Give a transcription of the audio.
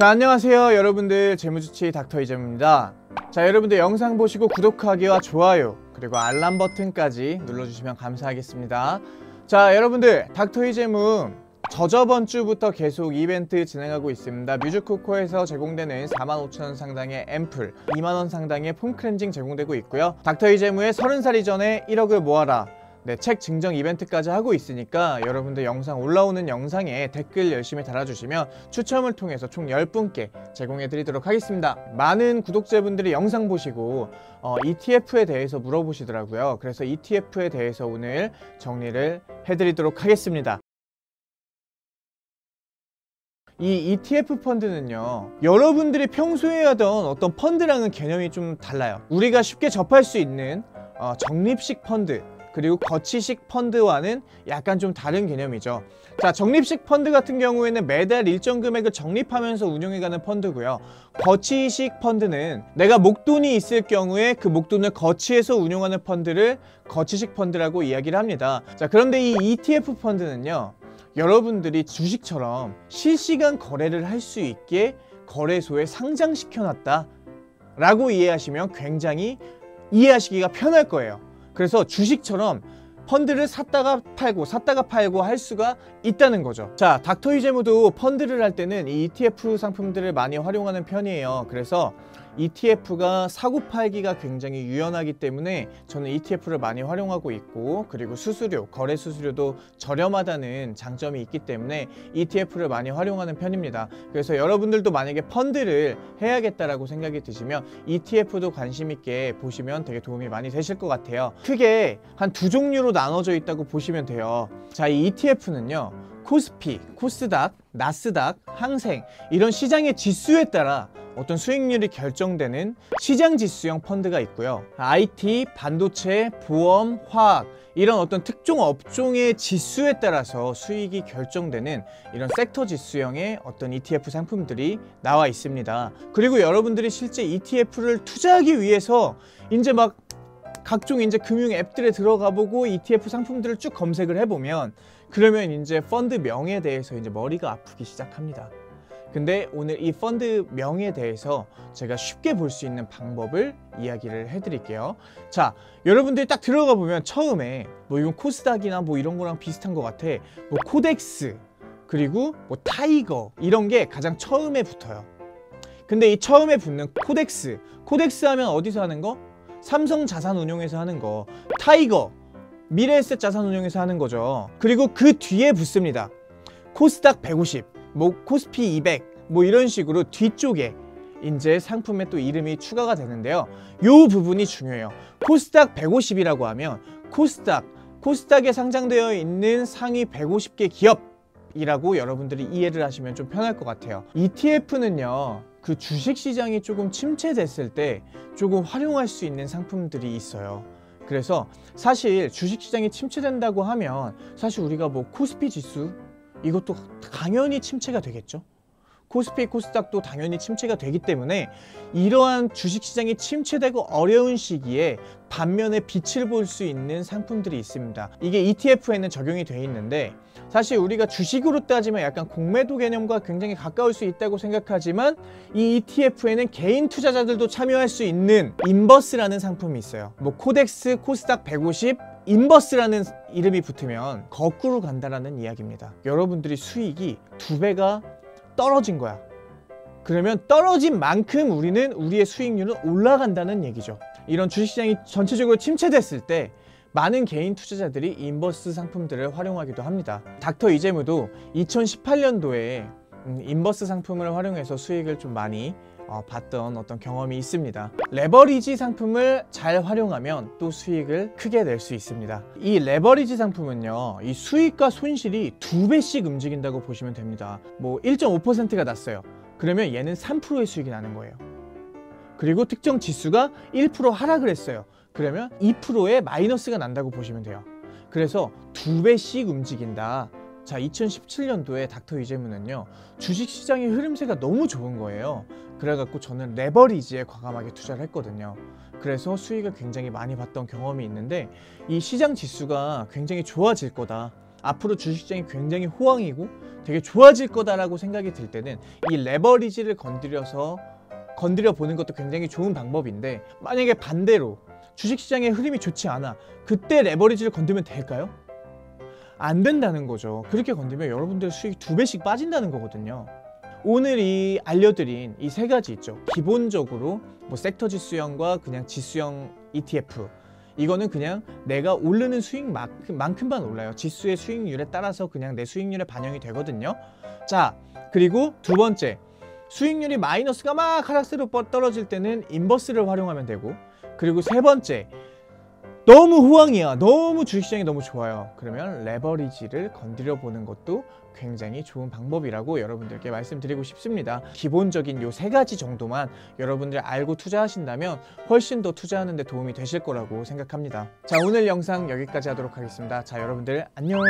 자 안녕하세요 여러분들. 재무주치 닥터 이재입니다. 자 여러분들 영상 보시고 구독하기와 좋아요 그리고 알람 버튼까지 눌러주시면 감사하겠습니다. 자 여러분들 닥터 이재무 저저번 주부터 계속 이벤트 진행하고 있습니다. 뮤즈코코에서 제공되는 45,000원 상당의 앰플 2만원 상당의 폼 클렌징 제공되고 있고요. 닥터 이재무의 30살 이전에 1억을 모아라 네, 책 증정 이벤트까지 하고 있으니까 여러분들 영상 올라오는 영상에 댓글 열심히 달아주시면 추첨을 통해서 총 10분께 제공해드리도록 하겠습니다. 많은 구독자분들이 영상 보시고 어, ETF에 대해서 물어보시더라고요. 그래서 ETF에 대해서 오늘 정리를 해드리도록 하겠습니다. 이 ETF 펀드는요 여러분들이 평소에 하던 어떤 펀드랑은 개념이 좀 달라요 우리가 쉽게 접할 수 있는 어, 적립식 펀드 그리고 거치식 펀드와는 약간 좀 다른 개념이죠. 자 적립식 펀드 같은 경우에는 매달 일정 금액을 적립하면서 운영해가는 펀드고요. 거치식 펀드는 내가 목돈이 있을 경우에 그 목돈을 거치해서 운용하는 펀드를 거치식 펀드라고 이야기를 합니다. 자 그런데 이 ETF 펀드는요 여러분들이 주식처럼 실시간 거래를 할 수 있게 거래소에 상장시켜놨다 라고 이해하시면 굉장히 이해하시기가 편할 거예요 그래서 주식처럼 펀드를 샀다가 팔고 샀다가 팔고 할 수가 있다는 거죠. 자 닥터 이제무도 펀드를 할 때는 이 ETF 상품들을 많이 활용하는 편이에요. 그래서 ETF가 사고 팔기가 굉장히 유연하기 때문에 저는 ETF를 많이 활용하고 있고 그리고 수수료, 거래 수수료도 저렴하다는 장점이 있기 때문에 ETF를 많이 활용하는 편입니다. 그래서 여러분들도 만약에 펀드를 해야겠다라고 생각이 드시면 ETF도 관심 있게 보시면 되게 도움이 많이 되실 것 같아요. 크게 한 두 종류로 나눠져 있다고 보시면 돼요. 자, 이 ETF는요. 코스피, 코스닥, 나스닥, 항생 이런 시장의 지수에 따라 어떤 수익률이 결정되는 시장 지수형 펀드가 있고요. IT, 반도체, 보험, 화학 이런 어떤 특정 업종의 지수에 따라서 수익이 결정되는 이런 섹터 지수형의 어떤 ETF 상품들이 나와 있습니다. 그리고 여러분들이 실제 ETF를 투자하기 위해서 이제 막 각종 이제 금융 앱들에 들어가 보고 ETF 상품들을 쭉 검색을 해보면 그러면 이제 펀드 명에 대해서 이제 머리가 아프기 시작합니다. 근데 오늘 이 펀드 명에 대해서 제가 쉽게 볼 수 있는 방법을 이야기를 해드릴게요. 자, 여러분들이 딱 들어가 보면 처음에 뭐 이건 코스닥이나 뭐 이런 거랑 비슷한 것 같아. 뭐 코덱스 그리고 뭐 타이거 이런 게 가장 처음에 붙어요. 근데 이 처음에 붙는 코덱스, 코덱스 하면 어디서 하는 거? 삼성 자산운용에서 하는 거. 타이거, 미래에셋 자산운용에서 하는 거죠. 그리고 그 뒤에 붙습니다. 코스닥 150, 뭐 코스피 200, 뭐 이런 식으로 뒤쪽에 이제 상품에 또 이름이 추가가 되는데요. 요 부분이 중요해요. 코스닥 150이라고 하면 코스닥, 코스닥에 상장되어 있는 상위 150개 기업이라고 여러분들이 이해를 하시면 좀 편할 것 같아요. ETF는요. 그 주식 시장이 조금 침체됐을 때 조금 활용할 수 있는 상품들이 있어요. 그래서 사실 주식 시장이 침체된다고 하면 사실 우리가 뭐 코스피 지수 이것도 당연히 침체가 되겠죠. 코스피 코스닥도 당연히 침체가 되기 때문에 이러한 주식시장이 침체되고 어려운 시기에 반면에 빛을 볼 수 있는 상품들이 있습니다. 이게 ETF에는 적용이 돼 있는데 사실 우리가 주식으로 따지면 약간 공매도 개념과 굉장히 가까울 수 있다고 생각하지만 이 ETF에는 개인 투자자들도 참여할 수 있는 인버스라는 상품이 있어요. 뭐 코덱스, 코스닥 150, 인버스라는 이름이 붙으면 거꾸로 간다라는 이야기입니다. 여러분들이 수익이 두 배가 떨어진 거야. 그러면 떨어진 만큼 우리는 우리의 수익률은 올라간다는 얘기죠. 이런 주식시장이 전체적으로 침체됐을 때 많은 개인 투자자들이 인버스 상품들을 활용하기도 합니다. 닥터 이재무도 2018년도에 음, 인버스 상품을 활용해서 수익을 좀 많이 어, 봤던 어떤 경험이 있습니다. 레버리지 상품을 잘 활용하면 또 수익을 크게 낼 수 있습니다. 이 레버리지 상품은요, 이 수익과 손실이 두 배씩 움직인다고 보시면 됩니다. 뭐 1.5%가 났어요. 그러면 얘는 3%의 수익이 나는 거예요. 그리고 특정 지수가 1% 하락을 했어요. 그러면 2%의 마이너스가 난다고 보시면 돼요. 그래서 두 배씩 움직인다. 자, 2017년도에 닥터 이재문은요, 주식시장의 흐름세가 너무 좋은 거예요. 그래갖고 저는 레버리지에 과감하게 투자를 했거든요. 그래서 수익을 굉장히 많이 봤던 경험이 있는데 이 시장 지수가 굉장히 좋아질 거다. 앞으로 주식시장이 굉장히 호황이고 되게 좋아질 거다라고 생각이 들 때는 이 레버리지를 건드려서 건드려 보는 것도 굉장히 좋은 방법인데 만약에 반대로 주식시장의 흐름이 좋지 않아 그때 레버리지를 건들면 될까요? 안 된다는 거죠. 그렇게 건들면 여러분들 수익 두 배씩 빠진다는 거거든요. 오늘 이 알려드린 이 세 가지 있죠. 기본적으로 뭐 섹터 지수형과 그냥 지수형 ETF 이거는 그냥 내가 오르는 수익만큼만 올라요. 지수의 수익률에 따라서 그냥 내 수익률에 반영이 되거든요. 자 그리고 두 번째 수익률이 마이너스가 막 하락세로 뻗- 떨어질 때는 인버스를 활용하면 되고 그리고 세 번째 너무 호황이야. 너무 주식시장이 너무 좋아요. 그러면 레버리지를 건드려 보는 것도 굉장히 좋은 방법이라고 여러분들께 말씀드리고 싶습니다. 기본적인 요 세 가지 정도만 여러분들 알고 투자하신다면 훨씬 더 투자하는 데 도움이 되실 거라고 생각합니다. 자 오늘 영상 여기까지 하도록 하겠습니다. 자 여러분들 안녕